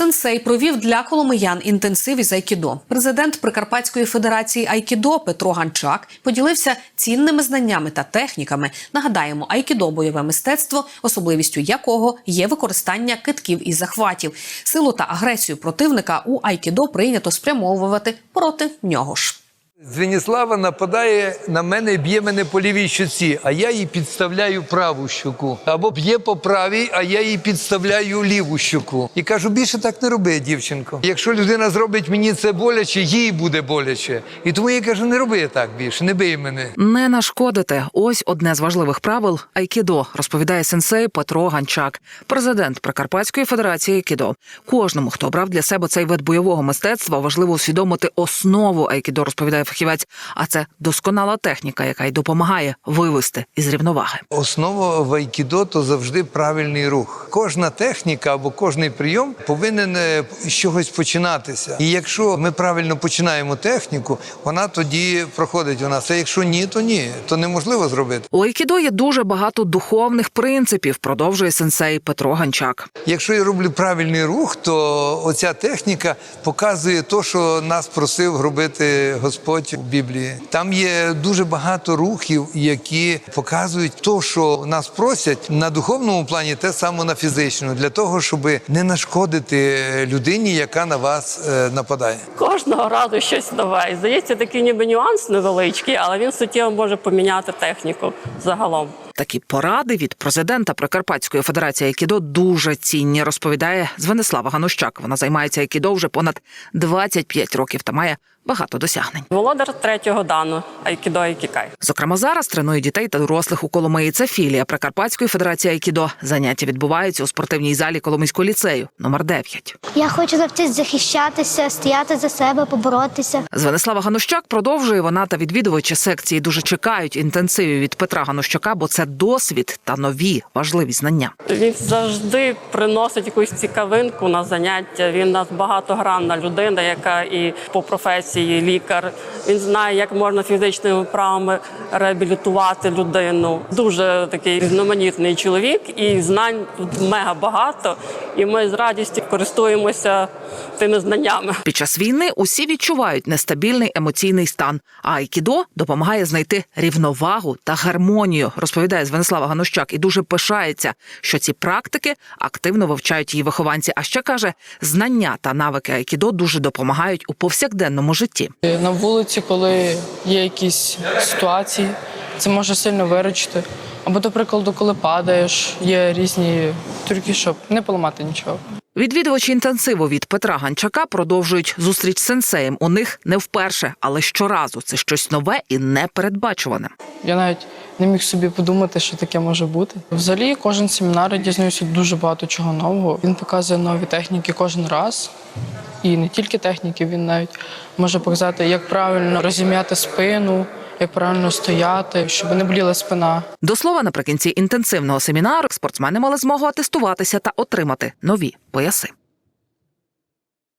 Сенсей провів для коломиян інтенсив із айкідо. Президент Прикарпатської федерації айкідо Петро Ганчак поділився цінними знаннями та техніками. Нагадаємо, айкідо бойове мистецтво, особливістю якого є використання китків і захватів. Силу та агресію противника у айкідо прийнято спрямовувати проти нього ж. Звеніслава нападає на мене і б'є мене по лівій щоці, а я їй підставляю праву щоку. Або б'є по правій, а я їй підставляю ліву щоку. І кажу, більше так не роби, дівчинко. Якщо людина зробить мені це боляче, їй буде боляче. І тому я кажу, не роби так більше, не бий мене. Не нашкодити. Ось одне з важливих правил айкідо, розповідає сенсей Петро Ганчак, президент Прикарпатської федерації айкідо. Кожному, хто обрав для себе цей вид бойового мистецтва, важливо усвідомити основу айкідо, розповідає фахівець. А це досконала техніка, яка й допомагає вивести із рівноваги. Основа в айкідо то завжди правильний рух. Кожна техніка або кожний прийом повинен е, з чогось починатися. І якщо ми правильно починаємо техніку, вона тоді проходить у нас. А якщо ні, то ні, то неможливо зробити. У айкідо є дуже багато духовних принципів, продовжує сенсей Петро Ганчак. Якщо я роблю правильний рух, то оця техніка показує те, що нас просив робити Господь у Біблії. Там є дуже багато рухів, які показують те, що нас просять на духовному плані, те саме на фізичному, для того, щоб не нашкодити людині, яка на вас е, нападає. Кожного разу щось нове. І здається, такий ніби нюанс невеличкий, але він суттєво може поміняти техніку загалом. Такі поради від президента Прикарпатської федерації Айкідо дуже цінні, розповідає Звенислава Ганущак. Вона займається Айкідо вже понад 25 років та має багато досягнень. Володар третього дану Айкідо і Кікай. Зокрема, зараз тренує дітей та дорослих у Коломиї. Це філія Прикарпатської федерації Айкідо. Заняття відбуваються у спортивній залі Коломийського ліцею номер 9. Я хочу навчитися захищатися, стояти за себе, поборотися. Звенислава Ганущак продовжує вона та відвідувачі секції дуже чекають інтенсивів від Петра Ганущака, бо це досвід та нові важливі знання. Він завжди приносить якусь цікавинку на заняття. Він у нас багатогранна людина, яка і по професії лікар. Він знає, як можна фізичними вправами реабілітувати людину. Дуже такий різноманітний чоловік, і знань тут мега багато. І ми з радістю користуємося тими знаннями. Під час війни усі відчувають нестабільний емоційний стан. А айкідо допомагає знайти рівновагу та гармонію, розповідає Звенислава Ганущак, і дуже пишається, що ці практики активно вивчають її вихованці. А ще каже, знання та навики айкідо дуже допомагають у повсякденному житті. На вулиці, коли є якісь ситуації, це може сильно виручити. Або, до прикладу, коли падаєш, є різні трюки, щоб не поламати нічого. Відвідувачі інтенсиву від Петра Ганчака продовжують зустріч з сенсеєм. У них не вперше, але щоразу це щось нове і непередбачуване. Я навіть не міг собі подумати, що таке може бути. Взагалі, кожен семінар я дізнаюся дуже багато чого нового. Він показує нові техніки кожен раз. І не тільки техніки, він навіть може показати, як правильно розім'яти спину, як правильно стояти, щоб не боліла спина. До слова, наприкінці інтенсивного семінару спортсмени мали змогу атестуватися та отримати нові пояси.